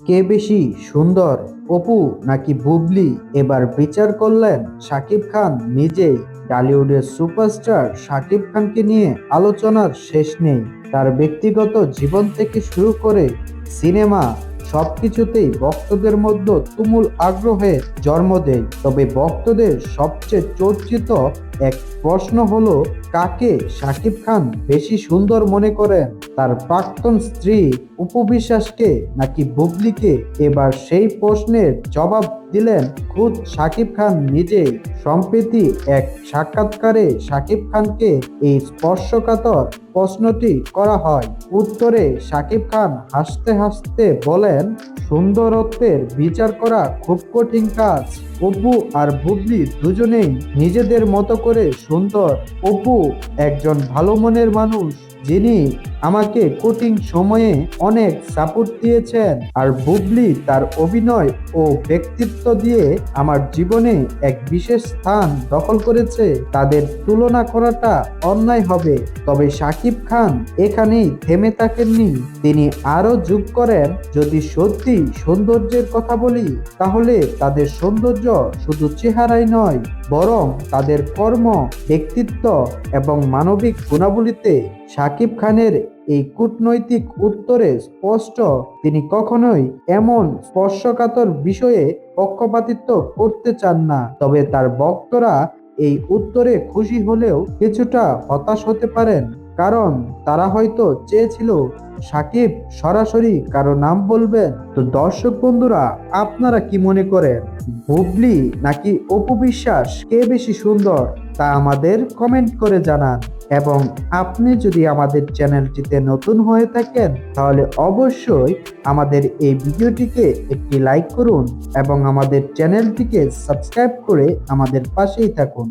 কে বেশি সুন্দর, অপু নাকি বুবলি? এবার বিচার করলেন শাকিব খান নিজেই। টলিউডের সুপারস্টার শাকিব খানকে নিয়ে আলোচনার শেষ নেই। তার ব্যক্তিগত জীবন থেকে শুরু করে সিনেমা সবকিছুতেই ভক্তদের মধ্যে তুমুল আগ্রহে জন্ম দেয়। তবে ভক্তদের সবচেয়ে চর্চিত এক প্রশ্ন হলো, কাকে শাকিব খান বেশি সুন্দর মনে করেন? তার প্রাক্তন স্ত্রী উপবিশ্বাসকে নাকি বুবলিকে? এবার সেই প্রশ্নের জবাব দিলেন খুদ শাকিব খান নিজেই। সম্প্রতি এক সাক্ষাৎকারে শাকিব খানকে এই স্পর্শকাতর প্রশ্নটি করা হয়। উত্তরে শাকিব খান হাসতে হাসতে বলেন, সুন্দরত্বের বিচার করা খুব কঠিন কাজ। অপু আর বুবলি দুজনেই নিজেদের মতো করে সুন্দর। অপু একজন ভালো মনের মানুষ যিনি আমাকে কঠিন সময়ে অনেক সাপোর্ট দিয়েছেন আর বুবলি তার অভিনয় ও ব্যক্তিত্ব দিয়ে আমার জীবনে এক বিশেষ স্থান দখল করেছে। তাদের তুলনা করাটা অন্যায় হবে। তবে শাকিব খান এখানেই থেমে থাকেননি। তিনি আরও যোগ করেন, যদি সত্যি সৌন্দর্যের কথা বলি, তাহলে তাদের সৌন্দর্য শুধু চেহারাই নয়, বরং তাদের কর্ম, ব্যক্তিত্ব এবং মানবিক গুণাবলীতে শাকিব খানের এই কূটনৈতিক উত্তরে স্পষ্ট, তিনি কখনোই এমন স্পর্শকাতর বিষয়ে পক্ষপাতিত্ব করতে চান না। তবে তার বক্তরা এই উত্তরে খুশি হলেও কিছুটা হতাশ হতে পারেন। কারণ তারা হয়তো চেয়েছিল, সাকিব, সরাসরি কারও নাম বলবেন? তো দর্শক বন্ধুরা, আপনারা কি মনে করেন? বুবলি নাকি অপু বিশ্বাস কে বেশি সুন্দর তা আমাদের কমেন্ট করে জানান। এবং আপনি যদি আমাদের চ্যানেলটিতে নতুন হয়ে থাকেন, তাহলে অবশ্যই আমাদের এই ভিডিওটিকে একটি লাইক করুন এবং আমাদের চ্যানেলটিকে সাবস্ক্রাইব করে আমাদের পাশেই থাকুন।